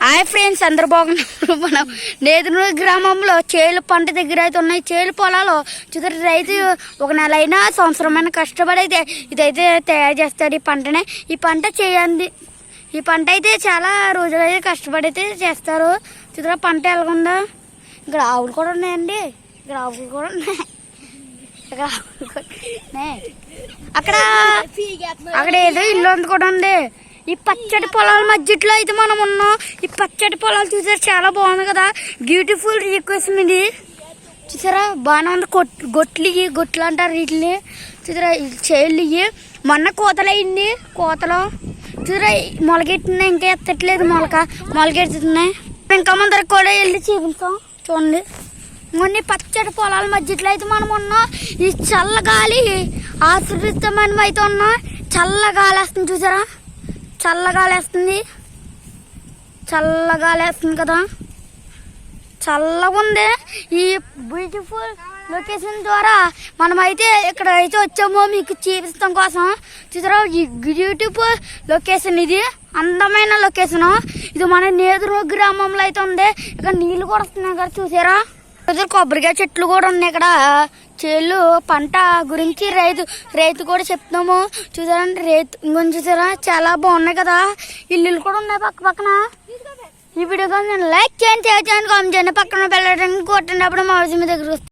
Hi friends అందరు బాగున్నారు. మనం నేదునూరు గ్రామంలో చేలు పంట దగ్గర అయితే ఉన్నాయి. చేలు పొలాలు చూద్దరు రైతు ఒక నెల అయినా సంవత్సరమైన కష్టపడి అయితే ఇదైతే తయారు చేస్తాడు ఈ పంటని. ఈ పంట చేయండి. ఈ పంట అయితే చాలా రోజులు అయితే కష్టపడి అయితే చేస్తారు. చూద్దరు పంట ఎలాగుందో. ఇక్కడ ఆవులు కూడా ఉన్నాయండి. ఇక్కడ ఆవులు కూడా ఉన్నాయి. ఇక్కడ ఆవులు కూడా ఉన్నాయి. అక్కడ అక్కడ ఏదో ఇల్లు ఉంది కూడా ఉంది. ఈ పచ్చడి పొలాల మధ్యలో అయితే మనం ఉన్నాం. ఈ పచ్చటి పొలాలు చూసారు చాలా బాగుంది కదా. బ్యూటిఫుల్ రిక్వెస్ట్ ఇది చూసారా? బాగానే ఉంది. కొట్ గొట్లు ఇవి గొట్లు అంటారు వీటిని. చూసారా? చేళ్ళు ఇవి మొన్న కోతలయ్యింది కోతలు. చూసారా? మొలకెట్టినాయి ఇంకా ఎత్తట్లేదు మొలక. మొలకెత్తుతున్నాయి ఇంకా ముందర కూడా వెళ్ళి చూపిస్తాం చూడండి. మొన్న ఈ పచ్చడి పొలాల మధ్యలో అయితే మనం ఉన్నాం. ఈ చల్ల గాలి ఆశ్రయిస్తామని అయితే ఉన్నాం. చల్ల గాలి చూసారా? చల్లగా లేస్తుంది చల్లగా లేస్తుంది కదా. చల్లగా ఉంది ఈ బ్యూటిఫుల్ లొకేషన్ ద్వారా మనమైతే ఇక్కడ అయితే వచ్చామో. మీకు చూపించడం కోసం. చూసారా? ఈ బ్యూటిఫుల్ లొకేషన్ ఇది. అందమైన లొకేషన్ ఇది మన నేదురు గ్రామంలో అయితే ఉంది. ఇక్కడ నీళ్ళు కూడా వస్తున్నాయి కదా చూసారా? కొబ్బరికాయ చెట్లు కూడా ఉన్నాయి ఇక్కడ. చేళ్ళు పంట గురించి రైతు రైతు కూడా చెప్తున్నాము. చూసారంటే రైతు ఇంకొంచెం చూసారా? చాలా బాగున్నాయి కదా. ఇల్లులు కూడా ఉన్నాయి పక్క పక్కన. ఈ వీడియో లైక్ చేయండి షేర్ చేయండి కామెంట్ చేయండి. పక్కన వెళ్ళడానికి కొట్టినప్పుడు మా మీ దగ్గర